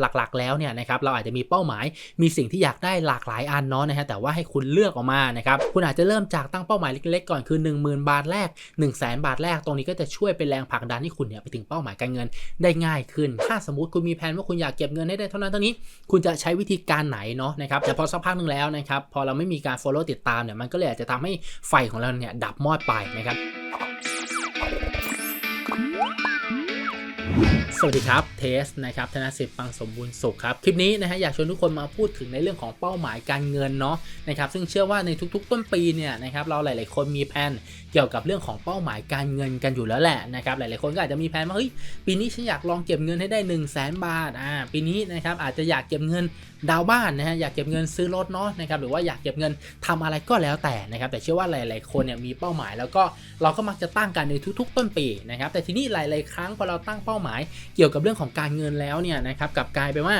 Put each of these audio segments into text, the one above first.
หลักๆ แล้วเนี่ยนะครับเราอาจจะมีเป้าหมายมีสิ่งที่อยากได้หลากหลายอันเนาะนะฮะแต่ว่าให้คุณเลือกออกมานะครับคุณอาจจะเริ่มจากตั้งเป้าหมายเล็กๆก่อนคือ 10,000 บาทแรก 1 0 0 0 0แบาทแรกตรงนี้ก็จะช่วยเป็นแรงผลักดันให้คุณเนี่ยไปถึงเป้าหมายการเงินได้ง่ายขึ้น ถ้าสมมติคุณมีแผนว่าคุณอยากเก็บเงินให้ได้เท่านั้นเท่านี้ คุณจะใช้วิธีการไหนเนาะนะครับแต่พอสักพักหนึงแล้วนะครับพอเราไม่มีการ follow ติดตามเนี่ยมันก็เลยอาจจะทำให้ไฟของเราเนี่ยดับมอดไปนะครับ สวัสดีครับเทสนะครับธนสิทธิ์ปังสมบูรณ์สุขครับ คลิปนี้นะฮะอยากชวนทุกคนมาพูดถึงในเรื่องของเป้าหมายการเงินเนาะนะครับซึ่งเชื่อว่าในทุกๆ ต้นปีเนี่ยนะครับเราหลายๆคนมีแผนเกี่ยวกับเรื่องของเป้าหมายการเงินกันอยู่แล้วแหละนะครับหลายๆคนก็อาจจะมีแผนว่าเฮ้ยปีนี้ฉันอยากลองเก็บเงินให้ได้1 0 0 0 0แสนบาทอ่าปีนี้นะครับอาจจะอยากเก็บเงินดาวน์บ้านนะฮะอยากเก็บเงินซื้อรถเนาะนะครับหรือว่าอยากเก็บเงินทำอะไรก็แล้วแต่นะครับแต่เชื่อว่าหลาย ๆ คนเนี่ยมีเป้าหมาย แล้วก็เราก็มักจะตั้งกันในทุก ๆ ต้นปีนะครับแต่ทีนี้หลาย ๆ ครั้งพอเราตั้งเป้าหมายเกี่ยวกับเรื่องของการเงินแล้วเนี่ยนะครับกลับกลายไปว่า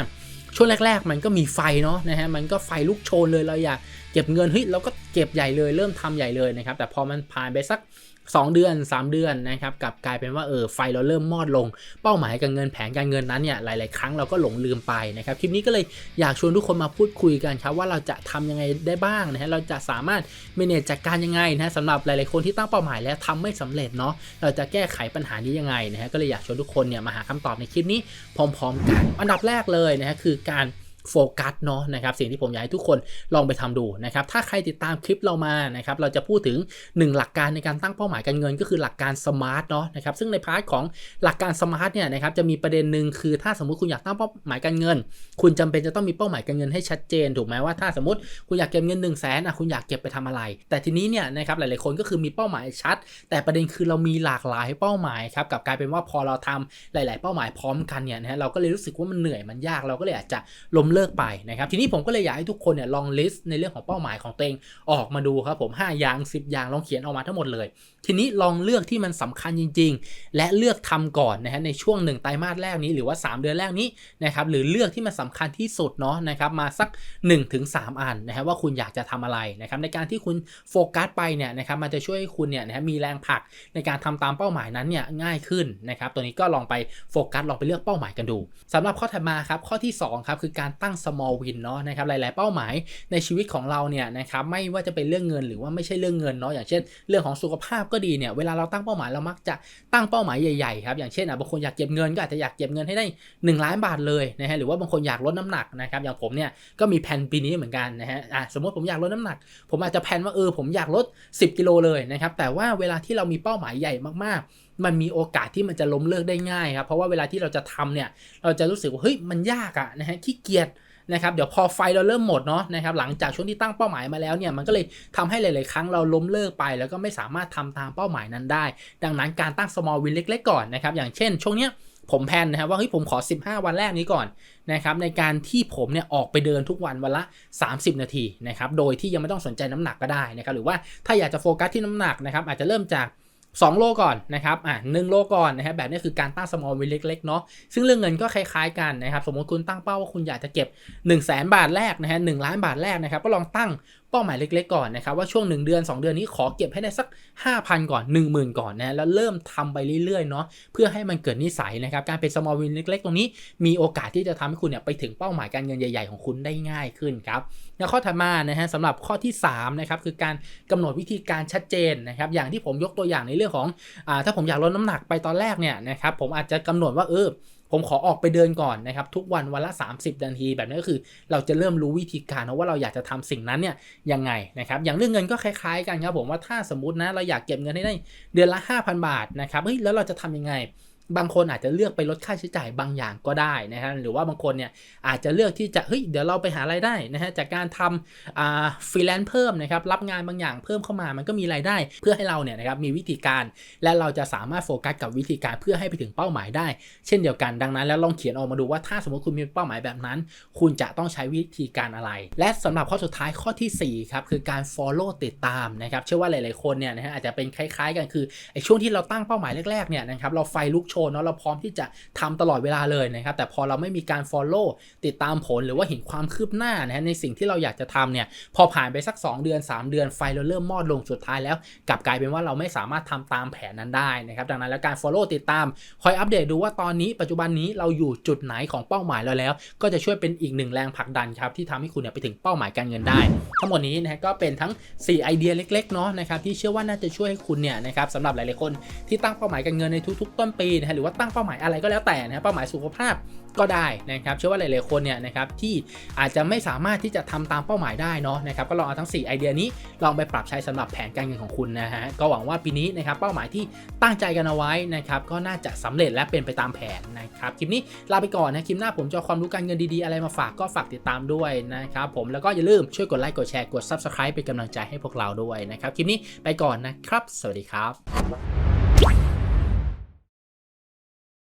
ช่วงแรก ๆ มันก็มีไฟเนาะนะฮะมันก็ไฟลุกโชนเลยเราอยากเก็บเงินเฮ้ยเราก็เก็บใหญ่เลยเริ่มทำใหญ่เลยนะครับแต่พอมันผ่านไปสัก 2 เดือน 3 เดือนนะครับกับกลายเป็นว่าเออไฟเราเริ่มมอดลง เป้าหมายการเงินแผนการเงินนั้นเนี่ยหลาย ๆ ครั้งเราก็หลงลืมไปนะครับคลิปนี้ก็เลยอยากชวนทุกคนมาพูดคุยกันครับว่าเราจะทำยังไงได้บ้างนะฮะเราจะสามารถ manage จัดการยังไงนะฮะสำหรับหลาย ๆ คนที่ตั้งเป้าหมายแล้วทำไม่สำเร็จเนาะเราจะแก้ไขปัญหานี้ยังไงนะฮะก็เลยอยากชวนทุกคนเนี่ยมาหาคำตอบในคลิปนี้พร้อม ๆ กัน อันดับแรกเลยนะฮะคือการ โฟกัสเนาะนะครับสิ่งที่ผมอยากให้ทุกคนลองไปทำดูนะครับถ้าใครติดตามคลิปเรามานะครับเราจะพูดถึง 1 หลักการในการตั้งเป้าหมายการเงิน ก็คือหลักการสมาร์ทเนาะนะครับซึ่งในพาร์ทของหลักการสมาร์ทเนี่ยนะครับจะมีประเด็นหนึ่งคือถ้าสมมติคุณอยากตั้งเป้าหมายการเงิน คุณจำเป็นจะต้องมีเป้าหมายการเงินให้ชัดเจนถูกไหมว่าถ้าสมมติคุณอยากเก็บเงิน1นึ่งแสนอะคุณอยากเก็บไปทำอะไร แต่ทีนี้เนี่ยนะครับหลายๆคนก็คือมีเป้าหมายชัด แต่ประเด็นคือเรามีหลากหลายเป้าหมายครับกลับกลายเป็นว่าพอเราทำหลาย ๆ เป้าหมายพร้อมกันเนี่ยนะฮะเราก็เลยรู้สึกว่ามันเหนื่อยมันยากเราก็เลยอาจจะล้มเลิกไปนะครับ ทีนี้ผมก็เลยอยากให้ทุกคนเนี่ยลองลิสต์ในเรื่องของเป้าหมายของตัวเองออกมาดูครับผม 5 อย่าง 10 อย่างลองเขียนออกมาทั้งหมดเลย ทีนี้ลองเลือกที่มันสำคัญจริง ๆ และเลือกทำก่อนนะฮะในช่วง 1 ไตรมาสแรกนี้หรือว่า 3 เดือนแรกนี้นะครับหรือเลือกที่มันสำคัญที่สุดเนาะนะครับมาสัก 1-3 อันนะครับว่าคุณอยากจะทำอะไรนะครับในการที่คุณโฟกัสไปเนี่ยนะครับมันจะช่วยให้คุณเนี่ยนะฮะมีแรงผลักในการทำตามเป้าหมายนั้นเนี่ยง่ายขึ้นนะครับตัวนี้ก็ลองไปโฟกัสลองไปเลือกเป้าหมายกันดูสำหรับข้อถัดมาครับข้อที่2ครับคือการตั้ง small win เนาะนะครับหลาย ๆ เป้าหมายในชีวิตของเราเนี่ยนะครับไม่ว่าจะเป็นเรื่องเงินหรือว่าไม่ใช่เรื่องเงินเนาะอย่างเช่น เรื่องของสุขภาพก็ดีเนี่ยเวลาเราตั้งเป้าหมายเรามักจะตั้งเป้าหมายใหญ่ ๆ ครับอย่างเช่นอะบางคนอยากเก็บเงินก็อาจจะอยากเก็บเงินให้ได้ 1 ล้านบาทเลยนะฮะหรือว่าบางคนอยากลดน้ำหนักนะครับอย่างผมเนี่ยก็มีแผนปีนี้เหมือนกันนะฮะอะสมมติผมอยากลดน้ำหนัก ผมอาจจะแผนว่าเออผมอยากลด 10 กิโลเลยนะครับแต่ว่าเวลาที่เรามีเป้าหมายใหญ่มากๆ มันมีโอกาสที่มันจะล้มเลิกได้ง่ายครับเพราะว่าเวลาที่เราจะทำเนี่ยเราจะรู้สึกว่าเฮ้ยมันยากอะนะฮะขี้เกียจนะครับเดี๋ยวพอไฟเราเริ่มหมดเนาะนะครับหลังจากช่วงที่ตั้งเป้าหมายมาแล้วเนี่ยมันก็เลยทำให้หลาย ๆ ครั้งเราล้มเลิกไป แล้วก็ไม่สามารถทำตามเป้าหมายนั้นได้ ดังนั้นการตั้ง small win เล็ก ๆ ก่อนนะครับอย่างเช่น ช่วงเนี้ยผมแพนนะครับว่าเฮ้ยผมขอ 15 วันแรกนี้ก่อนนะครับในการที่ผมเนี่ยออกไปเดินทุกวันวันละ 30 นาทีนะครับโดยที่ยังไม่ต้องสนใจน้ำหนักก็ได้นะครับหรือว่าถ้าอยากจะโฟกัสที่น้ำหนักนะครับอาจจะเริ่มจาก 2 โลก่อนนะครับอะหโลก่อนนะครับแบบนี้คือการตั้ง small win เล็กๆเนาะซึ่งเรื่องเงินก็คล้ายๆกันนะครับสมมติคุณตั้งเป้าว่าคุณอยากจะเก็บ 1 0 0 0 0แบาทแรกนะฮะหล้านบาทแรกนะครับก็ลองตั้งเป้าหมายเล็ก ๆ ก่อนนะครับว่าช่วง 1 เดือน 2 เดือนนี้ขอเก็บให้ได้สัก 5,000 ก่อน 10,000 ก่อนนะแล้วเริ่มทำไปเรื่อยๆเนาะเพื่อให้มันเกิดนิสัยนะครับการเป็น small win เล็ก ๆ ตรงนี้ มีโอกาสที่จะทำให้คุณเนี่ยไปถึงเป้าหมายการเงินใหญ่ ๆ ของคุณได้ง่ายขึ้นครับแล้วข้อถัดมานะฮะสำหรับข้อที่3นะครับคือการกำหนดวิธีการชัดเจนนะครับอย่างที่ผมยกตัวอย่างในเรื่องของอ่าถ้าผมอยากลดน้ำหนักไปตอนแรกเนี่ยนะครับผมอาจจะกำหนดว่าเออ ผมขอออกไปเดินก่อนนะครับ ทุกวันวันละ 30 นาที แบบนี้ก็คือ เราจะเริ่มรู้วิธีการนะว่าเราอยากจะทำสิ่งนั้นเนี่ยยังไงนะครับอย่างเรื่องเงินก็คล้ายๆกันครับผมว่าถ้าสมมตินะเราอยากเก็บเงินให้ได้เดือนละ 5,000 บาทนะครับเฮ้ยแล้วเราจะทำยังไง บางคนอาจจะเลือกไปลดค่าใช้จ่ายบางอย่างก็ได้นะฮะหรือว่าบางคนเนี่ยอาจจะเลือกที่จะเฮ้ยเดี๋ยวเราไปหารายได้นะฮะจากการทำอ่าฟรีแลนซ์เพิ่มนะครับรับงานบางอย่างเพิ่มเข้ามามันก็มีรายได้ เพื่อให้เราเนี่ยนะครับมีวิธีการ และเราจะสามารถโฟกัสกับวิธีการเพื่อให้ไปถึงเป้าหมายได้ เช่นเดียวกันดังนั้น แล้วลองเขียนออกมาดูว่าถ้าสมมติคุณมีเป้าหมายแบบนั้น คุณจะต้องใช้วิธีการอะไร และสำหรับข้อสุดท้ายข้อที่4ครับคือการ follow ติดตามนะครับเชื่อว่าหลาย ๆคนเนี่ยนะฮะอาจจะเป็นคล้าย ๆ กันคือไอ้ช่วงที่เราตั้งเป้าหมายแรก ๆ เนี่ยนะครับเราไฟลุกโชว์เนาะเราพร้อมที่จะทำตลอดเวลาเลยนะครับแต่พอเราไม่มีการ follow ติดตามผลหรือว่าเห็นความคืบหน้านะในสิ่งที่เราอยากจะทำเนี่ยพอผ่านไปสัก 2 เดือน 3 เดือนไฟเราเริ่มมอดลงสุดท้ายแล้ว กลับกลายเป็นว่าเราไม่สามารถทำตามแผนนั้นได้นะครับดังนั้นแล้วการ follow ติดตามคอยอัปเดตดูว่าตอนนี้ปัจจุบันนี้เราอยู่จุดไหนของเป้าหมายเราแล้ว ก็จะช่วยเป็นอีกหนึ่งแรงผลักดันครับที่ทำให้คุณเนี่ยไปถึงเป้าหมายการเงินได้ ทั้งหมดนี้นะฮะก็เป็นทั้ง 4 ไอเดียเล็กๆเนาะนะครับที่เชื่อว่าน่าจะช่วยให้คุณเนี่ยนะครับสำหรับหลายๆคนที่ตั้งเป้าหมายการเงินในทุกๆ ต้นปีนะฮะหรือว่าตั้งเป้าหมายอะไรก็แล้วแต่นะเป้าหมายสุขภาพก็ได้นะครับเชื่อว่าหลายๆคนเนี่ยนะครับที่อาจจะไม่สามารถที่จะทำตามเป้าหมายได้เนาะนะครับก็ลองเอาทั้ง 4 ไอเดียนี้ลองไปปรับใช้สำหรับแผนการเงินของคุณนะฮะก็หวังว่าปีนี้นะครับเป้าหมายที่ตั้งใจกันเอาไว้นะครับก็น่าจะสำเร็จและเป็นไปตามแผนนะครับคลิปนี้ลาไปก่อนนะคลิปหน้าผมจะเอความรู้การเงินดีๆอะไรมาฝากก็ฝากติดตามด้วยนะครับผมแล้วก็อย่าลืมช่วยกดไลค์กดแชร์กด Subscribe เป็นกำลังใจให้พวกเราด้วยนะครับคลิปนี้ไปก่อนนะครับ สวัสดีครับ